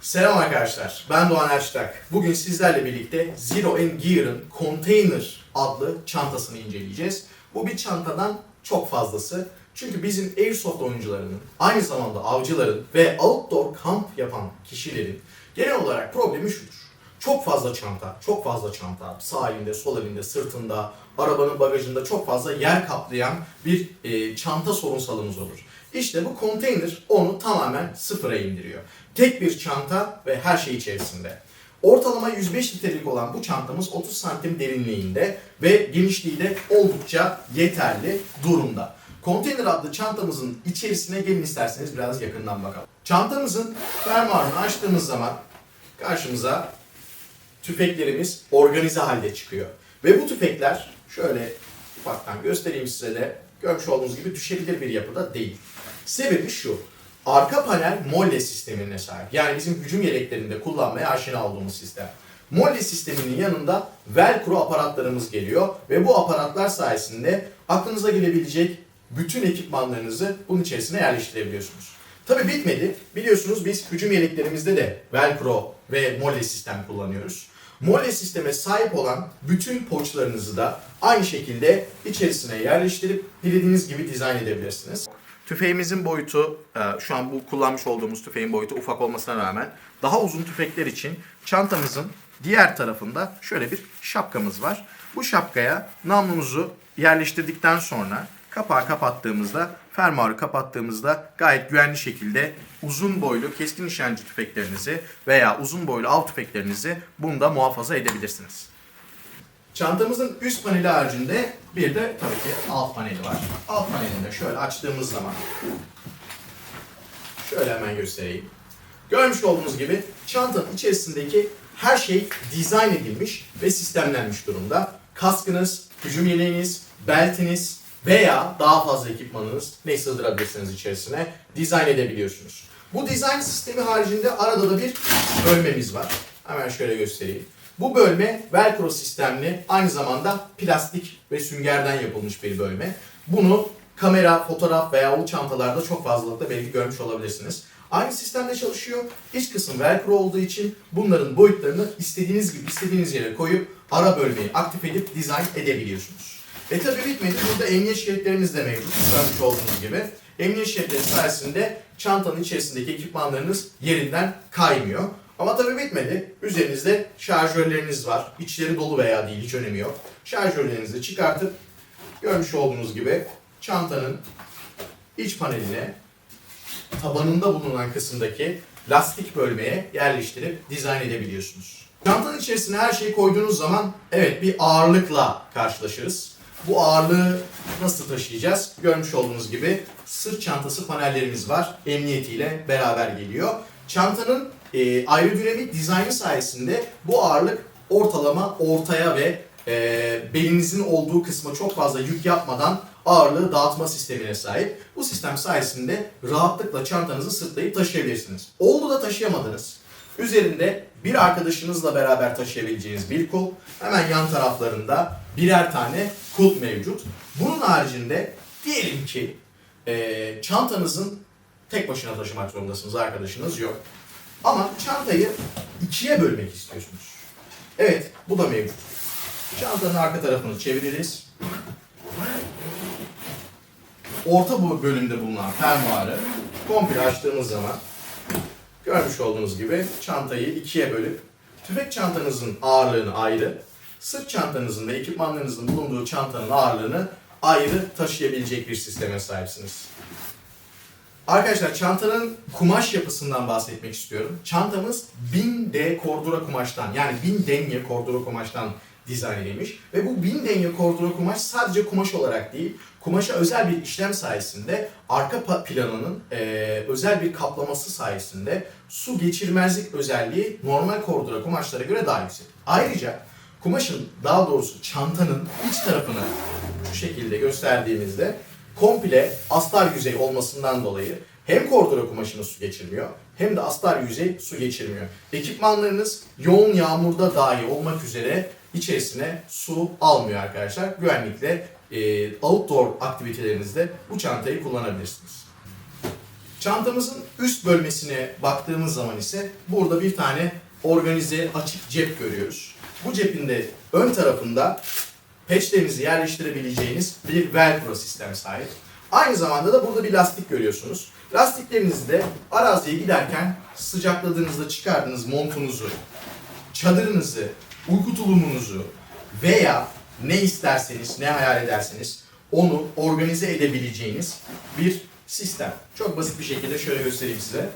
Selam arkadaşlar, ben Doğan Erçtak. Bugün sizlerle birlikte Zero Gear'ın Container adlı çantasını inceleyeceğiz. Bu bir çantadan çok fazlası. Çünkü bizim Airsoft oyuncularının, aynı zamanda avcıların ve outdoor kamp yapan kişilerin genel olarak problemi şudur. Çok fazla çanta, çok fazla çanta, sağ elinde, sol elinde, sırtında, arabanın bagajında çok fazla yer kaplayan bir e, çanta sorunsalımız olur. İşte bu konteyner onu tamamen sıfıra indiriyor. Tek bir çanta ve her şey içerisinde. Ortalama 105 litrelik olan bu çantamız 30 santim derinliğinde ve genişliği de oldukça yeterli durumda. Konteyner adlı çantamızın içerisine gelin isterseniz biraz yakından bakalım. Çantamızın fermuarını açtığımız zaman karşımıza tüfeklerimiz organize halde çıkıyor. Ve bu tüfekler şöyle ufaktan göstereyim size de görmüş olduğunuz gibi düşebilir bir yapıda değil. Sebebi şu. Arka panel molle sistemine sahip. Yani bizim hücum yeleklerinde kullanmaya aşina olduğumuz sistem. Molle sisteminin yanında velcro aparatlarımız geliyor ve bu aparatlar sayesinde aklınıza gelebilecek bütün ekipmanlarınızı bunun içerisine yerleştirebiliyorsunuz. Tabi bitmedi. Biliyorsunuz biz hücum yeleklerimizde de velcro ve molle sistem kullanıyoruz. Molle sisteme sahip olan bütün poçlarınızı da aynı şekilde içerisine yerleştirip dilediğiniz gibi dizayn edebilirsiniz. Tüfeğimizin boyutu, e, şu an bu kullanmış olduğumuz tüfeğin boyutu ufak olmasına rağmen daha uzun tüfekler için çantamızın diğer tarafında şöyle bir şapkamız var. Bu şapkaya namlumuzu yerleştirdikten sonra kapağı kapattığımızda, fermuarı kapattığımızda gayet güvenli şekilde uzun boylu keskin nişancı tüfeklerinizi veya uzun boylu av tüfeklerinizi bunda muhafaza edebilirsiniz. Çantamızın üst paneli haricinde bir de tabii ki alt paneli var. Alt panelinde şöyle açtığımız zaman şöyle hemen göstereyim. Görmüş olduğunuz gibi çantanın içerisindeki her şey dizayn edilmiş ve sistemlenmiş durumda. Kaskınız, hücum yeleğiniz, beltiniz veya daha fazla ekipmanınız ne sığdırabilirsiniz içerisine dizayn edebiliyorsunuz. Bu dizayn sistemi haricinde arada da bir bölmemiz var. Hemen şöyle göstereyim. Bu bölme velcro sistemli aynı zamanda plastik ve süngerden yapılmış bir bölme. Bunu kamera, fotoğraf veya o çantalarda çok fazlalıkla belki görmüş olabilirsiniz. Aynı sistemde çalışıyor. İç kısım velcro olduğu için bunların boyutlarını istediğiniz gibi istediğiniz yere koyup ara bölmeyi aktif edip dizayn edebiliyorsunuz. Ve tabii bitmedi. Burada emniyet şeritlerimiz de mevcut. Görmüş olduğunuz gibi. Emniyet şeritleri sayesinde çantanın içerisindeki ekipmanlarınız yerinden kaymıyor. Ama tabii bitmedi. Üzerinizde şarjörleriniz var. İçleri dolu veya değil hiç önemi yok. Şarjörlerinizi çıkartıp görmüş olduğunuz gibi çantanın iç paneline tabanında bulunan kısımdaki lastik bölmeye yerleştirip dizayn edebiliyorsunuz. Çantanın içerisine her şeyi koyduğunuz zaman evet bir ağırlıkla karşılaşırız. Bu ağırlığı nasıl taşıyacağız? Görmüş olduğunuz gibi sırt çantası panellerimiz var. Emniyetiyle beraber geliyor. Çantanın e, aerodinamik dizaynı sayesinde bu ağırlık ortalama ortaya ve e, belinizin olduğu kısma çok fazla yük yapmadan ağırlığı dağıtma sistemine sahip. Bu sistem sayesinde rahatlıkla çantanızı sırtlayıp taşıyabilirsiniz. Oldu da taşıyamadınız. Üzerinde bir arkadaşınızla beraber taşıyabileceğiniz bir kul. Hemen yan taraflarında birer tane kulp mevcut. Bunun haricinde diyelim ki e, çantanızın tek başına taşımak zorundasınız. Arkadaşınız yok. Ama çantayı ikiye bölmek istiyorsunuz. Evet, bu da mevcut. Çantanın arka tarafını çeviririz. Orta bu bölümde bulunan fermuarı komple açtığımız zaman görmüş olduğunuz gibi çantayı ikiye bölüp tüfek çantanızın ağırlığını ayrı, sırt çantanızın ve ekipmanlarınızın bulunduğu çantanın ağırlığını ayrı taşıyabilecek bir sisteme sahipsiniz. Arkadaşlar çantanın kumaş yapısından bahsetmek istiyorum. Çantamız 1000D kordura kumaştan yani 1000 denye kordura kumaştan dizayn edilmiş. Ve bu 1000 denye kordura kumaş sadece kumaş olarak değil, kumaşa özel bir işlem sayesinde arka planının eee, özel bir kaplaması sayesinde su geçirmezlik özelliği normal kordura kumaşlara göre daha yüksek. Ayrıca kumaşın daha doğrusu çantanın iç tarafını şu şekilde gösterdiğimizde komple astar yüzey olmasından dolayı hem kordura kumaşını su geçirmiyor hem de astar yüzey su geçirmiyor. Ekipmanlarınız yoğun yağmurda dahi olmak üzere içerisine su almıyor arkadaşlar. Güvenlikle e, outdoor aktivitelerinizde bu çantayı kullanabilirsiniz. Çantamızın üst bölmesine baktığımız zaman ise burada bir tane organize açık cep görüyoruz. Bu cepin de ön tarafında peçlerinizi yerleştirebileceğiniz bir velcro sistemi sahip. Aynı zamanda da burada bir lastik görüyorsunuz. Lastiklerinizi de araziye giderken sıcakladığınızda çıkardığınız montunuzu, çadırınızı, uyku tulumunuzu veya ne isterseniz, ne hayal ederseniz onu organize edebileceğiniz bir sistem. Çok basit bir şekilde şöyle göstereyim size.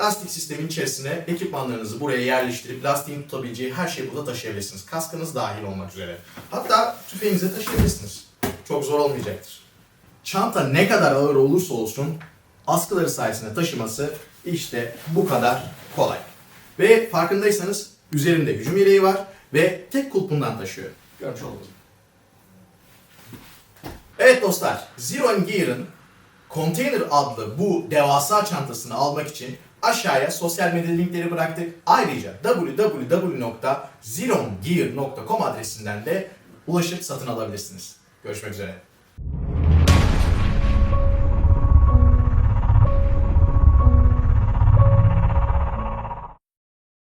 Lastik sistemin içerisine ekipmanlarınızı buraya yerleştirip lastiğin tutabileceği her şeyi burada taşıyabilirsiniz. Kaskınız dahil olmak üzere. Hatta tüfeğinizi taşıyabilirsiniz. Çok zor olmayacaktır. Çanta ne kadar ağır olursa olsun askıları sayesinde taşıması işte bu kadar kolay. Ve farkındaysanız üzerinde hücum yeleği var ve tek kulpundan taşıyor. Görmüş oldunuz. Evet dostlar, Zero Gear'ın Container adlı bu devasa çantasını almak için aşağıya sosyal medya linkleri bıraktık. Ayrıca www.zerogear.com adresinden de ulaşıp satın alabilirsiniz. Görüşmek üzere.